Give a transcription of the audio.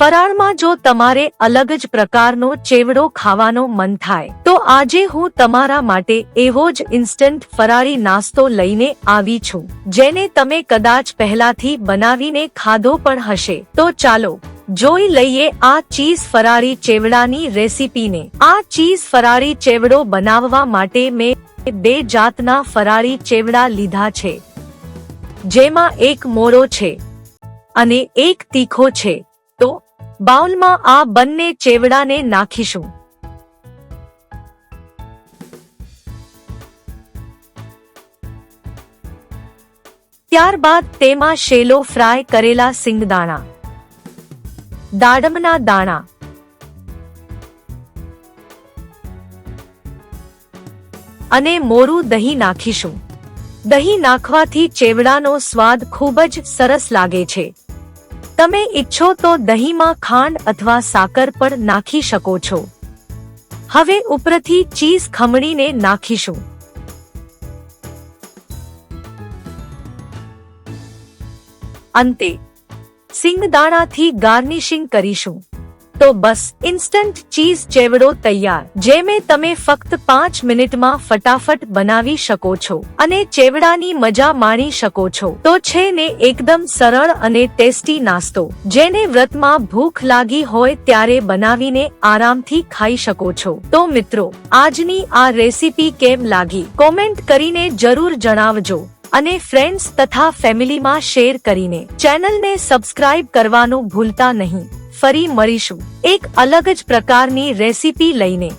ફરાળમાં જો તમારે અલગ જ પ્રકારનો ચેવડો ખાવાનો મન થાય, તો આજે હું તમારા માટે એવો જ ઇન્સ્ટન્ટ ફરાળી નાસ્તો લઈને આવી છું, જેને તમે કદાચ પહેલાથી બનાવીને ખાધો પણ હશે. તો ચાલો, જોઈ લઈએ આ ચીઝ ફરાળી ચેવડાની રેસીપીને. આ ચીઝ ફરાળી ચેવડો બનાવવા માટે મેં બે જાતના ફરાળી ચેવડા લીધા છે. જેમાં એક મોરો છે અને એક તીખો છે. તો બાઉલમાં આ બંને ચેવડાને નાખીશું. ત્યારબાદ તેમાં શેલો ફ્રાય કરેલા સિંગદાણા. દાડમના દાણા. અને મોરું દહીં નાખીશું. દહીં નાખવાથી ચેવડાનો સ્વાદ ખૂબ જ સરસ લાગે છે. તમે ઈચ્છો તો દહીંમાં ખાંડ અથવા સાકર પણ નાખી શકો છો. હવે ઉપરથી ચીઝ ખમણીને નાખીશું. અંતે, સિંગદાણાથી ગાર્નિશિંગ કરીશું. તો બસ ઇન્સ્ટન્ટ ચીઝ ચેવડો તૈયાર જે મેં તમે ફક્ત પાંચ મિનિટમાં ફટાફટ બનાવી શકો છો અને ચેવડાની મજા માણી શકો છો. તો છે ને એકદમ સરળ અને ટેસ્ટી નાસ્તો, જેને વ્રતમાં ભૂખ લાગી હોય ત્યારે બનાવીને આરામથી ખાઈ શકો છો. તો મિત્રો, આજની આ રેસીપી કેમ લાગી? કોમેન્ટ કરીને જરૂર જણાવજો અને ફ્રેન્ડ્સ તથા ફેમિલીમાં શેર કરીને ચેનલને સબસ્ક્રાઇબ કરવાનું ભૂલતા નહીં. ફરી મળીશું. એક અલગ જ પ્રકારની રેસીપી લઈને.